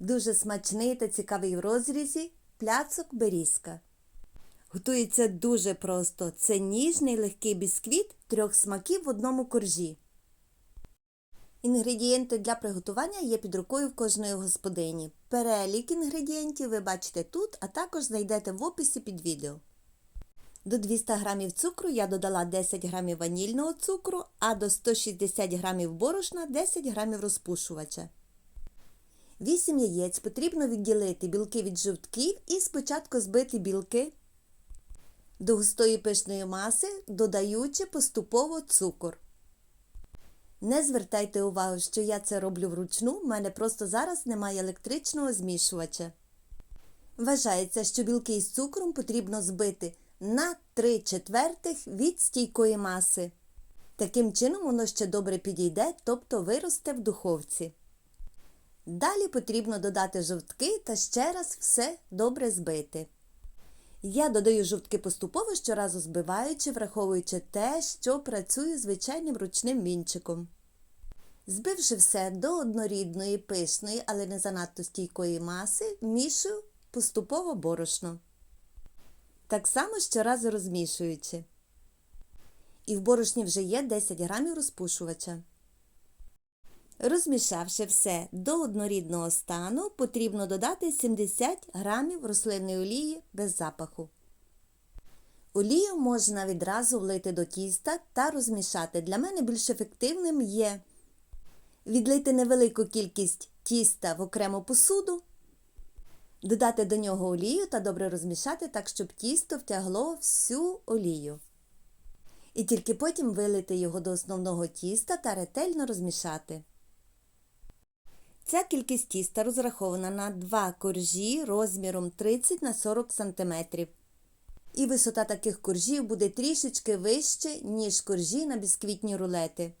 Дуже смачний та цікавий в розрізі пляцок берізка. Готується дуже просто. Це ніжний легкий бісквіт трьох смаків в одному коржі. Інгредієнти для приготування є під рукою в кожної господині. Перелік інгредієнтів ви бачите тут, а також знайдете в описі під відео. До 200 г цукру я додала 10 г ванільного цукру, а до 160 г борошна 10 г розпушувача. 8 яєць потрібно відділити білки від жовтків і спочатку збити білки до густої пишної маси, додаючи поступово цукор. Не звертайте увагу, що я це роблю вручну, в мене просто зараз немає електричного змішувача. Вважається, що білки з цукром потрібно збити на 3 четвертих від стійкої маси. Таким чином воно ще добре підійде, тобто виросте в духовці. Далі потрібно додати жовтки та ще раз все добре збити. Я додаю жовтки поступово щоразу збиваючи, враховуючи те, що працюю звичайним ручним вінчиком. Збивши все до однорідної, пишної, але не занадто стійкої маси, вмішую поступово борошно. Так само щоразу розмішуючи. І в борошні вже є 10 грамів розпушувача. Розмішавши все до однорідного стану, потрібно додати 70 грамів рослинної олії без запаху. Олію можна відразу влити до тіста та розмішати. Для мене більш ефективним є відлити невелику кількість тіста в окрему посуду, додати до нього олію та добре розмішати так, щоб тісто втягло всю олію. І тільки потім вилити його до основного тіста та ретельно розмішати. Ця кількість тіста розрахована на 2 коржі розміром 30 на 40 см. І висота таких коржів буде трішечки вище, ніж коржі на бісквітні рулети.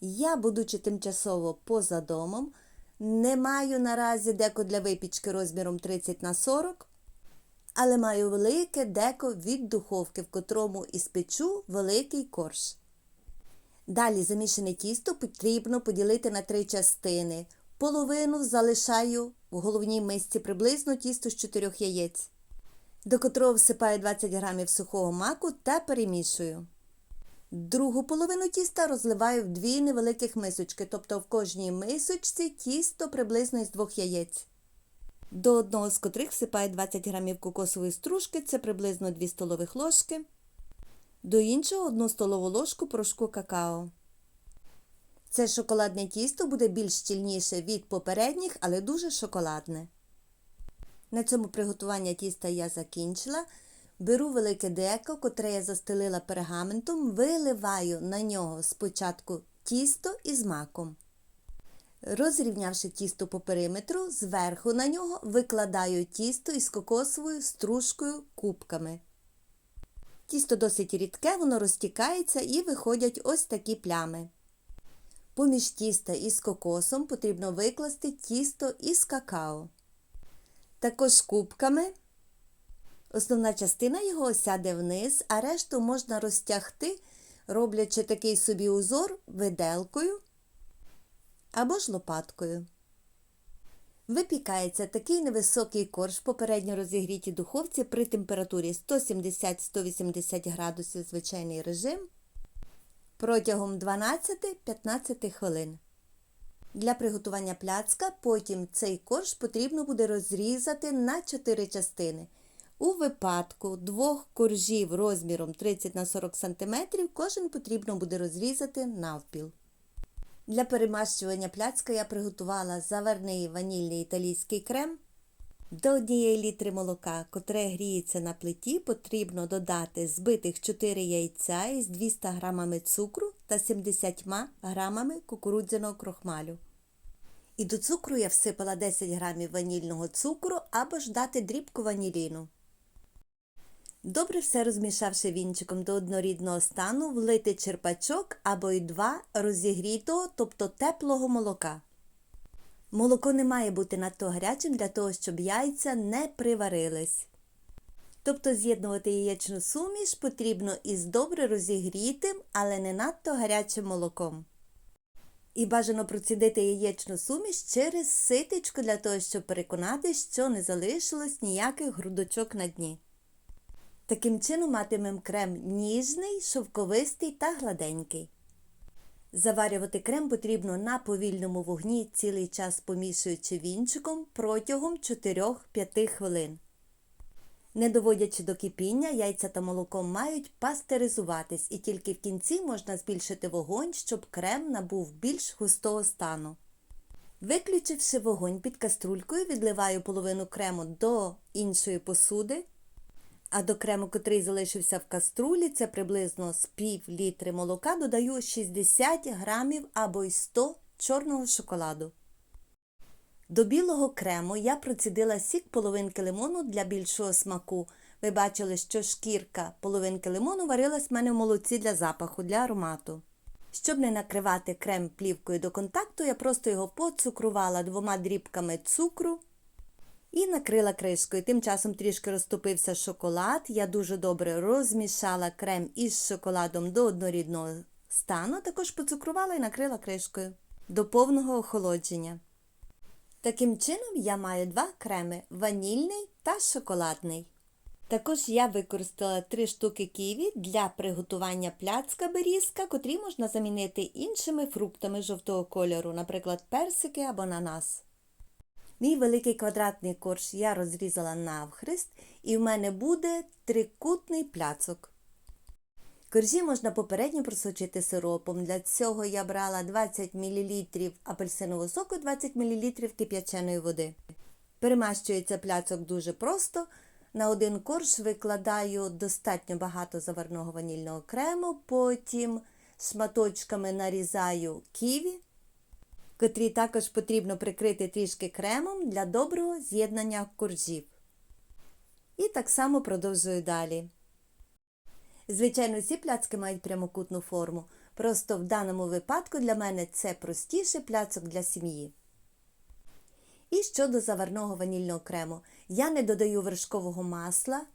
Я, будучи тимчасово поза домом, не маю наразі деко для випічки розміром 30 на 40 але маю велике деко від духовки, в котрому і великий корж. Далі замішане тісто потрібно поділити на три частини. Половину залишаю в головній мисці приблизно тісто з 4 яєць, до котрого всипаю 20 г сухого маку та перемішую. Другу половину тіста розливаю в дві невеликих мисочки, тобто в кожній мисочці тісто приблизно із двох яєць. До одного з котрих всипаю 20 г кокосової стружки, це приблизно 2 столових ложки до іншого 1 столову ложку порошку какао. Це шоколадне тісто буде більш щільніше від попередніх, але дуже шоколадне. На цьому приготування тіста я закінчила. Беру велике деко, котре я застелила пергаментом, виливаю на нього спочатку тісто із маком. Розрівнявши тісто по периметру, зверху на нього викладаю тісто із кокосовою стружкою кубками. Тісто досить рідке, воно розтікається і виходять ось такі плями. Поміж тіста із кокосом потрібно викласти тісто із какао. Також кубками. Основна частина його осяде вниз, а решту можна розтягти, роблячи такий собі узор виделкою або ж лопаткою. Випікається такий невисокий корж в попередньо розігрітій духовці при температурі 170-180 градусів звичайний режим протягом 12-15 хвилин. Для приготування пляцка потім цей корж потрібно буде розрізати на 4 частини. У випадку двох коржів розміром 30 на 40 см кожен потрібно буде розрізати навпіл. Для перемащування пляцка я приготувала заварний ванільний італійський крем. До однієї літри молока, котре гріється на плиті, потрібно додати збитих 4 яйця із 200 г цукру та 70 г кукурудзяного крохмалю. І до цукру я всипала 10 г ванільного цукру або ж дати дрібку ваніліну. Добре все розмішавши вінчиком до однорідного стану, влити черпачок або й два розігрітого, тобто теплого молока. Молоко не має бути надто гарячим для того, щоб яйця не приварились. Тобто з'єднувати яєчну суміш потрібно із добре розігрітим, але не надто гарячим молоком. І бажано процідити яєчну суміш через ситечко для того, щоб переконатися, що не залишилось ніяких грудочок на дні. Таким чином матимемо крем ніжний, шовковистий та гладенький. Заварювати крем потрібно на повільному вогні цілий час помішуючи вінчиком протягом 4-5 хвилин. Не доводячи до кипіння, яйця та молоко мають пастеризуватись і тільки в кінці можна збільшити вогонь, щоб крем набув більш густого стану. Виключивши вогонь під каструлькою, відливаю половину крему до іншої посуди, а до крему, котрий залишився в каструлі, це приблизно з пів літри молока, додаю 60 грамів або й 100 чорного шоколаду. До білого крему я процідила сік половинки лимону для більшого смаку. Ви бачили, що шкірка половинки лимону варилась в мене в молоці для запаху, для аромату. Щоб не накривати крем плівкою до контакту, я просто його поцукрувала двома дрібками цукру і накрила кришкою. Тим часом трішки розтопився шоколад. Я дуже добре розмішала крем із шоколадом до однорідного стану, також поцукрувала і накрила кришкою до повного охолодження. Таким чином я маю два креми ванільний та шоколадний. Також я використала 3 штуки ківі для приготування пляцка берізка, котрі можна замінити іншими фруктами жовтого кольору, наприклад, персики або ананас. Мій великий квадратний корж я розрізала навхрест, і в мене буде трикутний пляцок. Коржі можна попередньо просочити сиропом. Для цього я брала 20 мл апельсинового соку, 20 мл кип'яченої води. Перемащується пляцок дуже просто. На один корж викладаю достатньо багато заварного ванільного крему, потім шматочками нарізаю ківі, котрі також потрібно прикрити трішки кремом для доброго з'єднання коржів. І так само продовжую далі. Звичайно, всі пляцки мають прямокутну форму, просто в даному випадку для мене це простіше пляцок для сім'ї. І щодо заварного ванільного крему, я не додаю вершкового масла,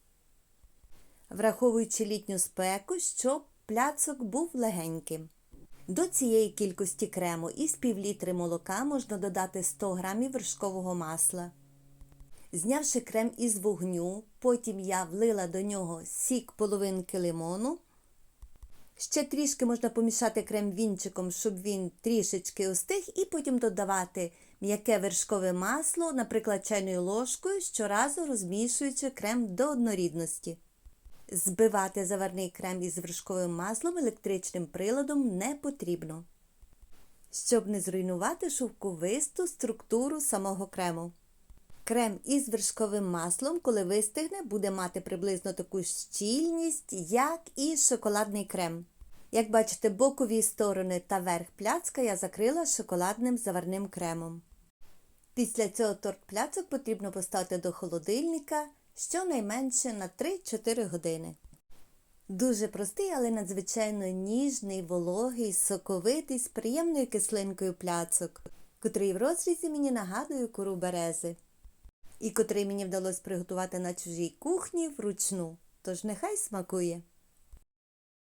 враховуючи літню спеку, щоб пляцок був легеньким. До цієї кількості крему із півлітри молока можна додати 100 г вершкового масла. Знявши крем із вогню, потім я влила до нього сік половинки лимону. Ще трішки можна помішати крем вінчиком, щоб він трішечки остиг, і потім додавати м'яке вершкове масло, наприклад, чайною ложкою, щоразу розмішуючи крем до однорідності. Збивати заварний крем із вершковим маслом електричним приладом не потрібно, щоб не зруйнувати шовковисту структуру самого крему. Крем із вершковим маслом, коли вистигне, буде мати приблизно таку щільність, як і шоколадний крем. Як бачите, бокові сторони та верх пляцка я закрила шоколадним заварним кремом. Після цього торт пляцок потрібно поставити до холодильника щонайменше на 3-4 години. Дуже простий, але надзвичайно ніжний, вологий, соковитий, з приємною кислинкою пляцок, котрий в розрізі мені нагадує кору берези і котрий мені вдалося приготувати на чужій кухні вручну, тож нехай смакує.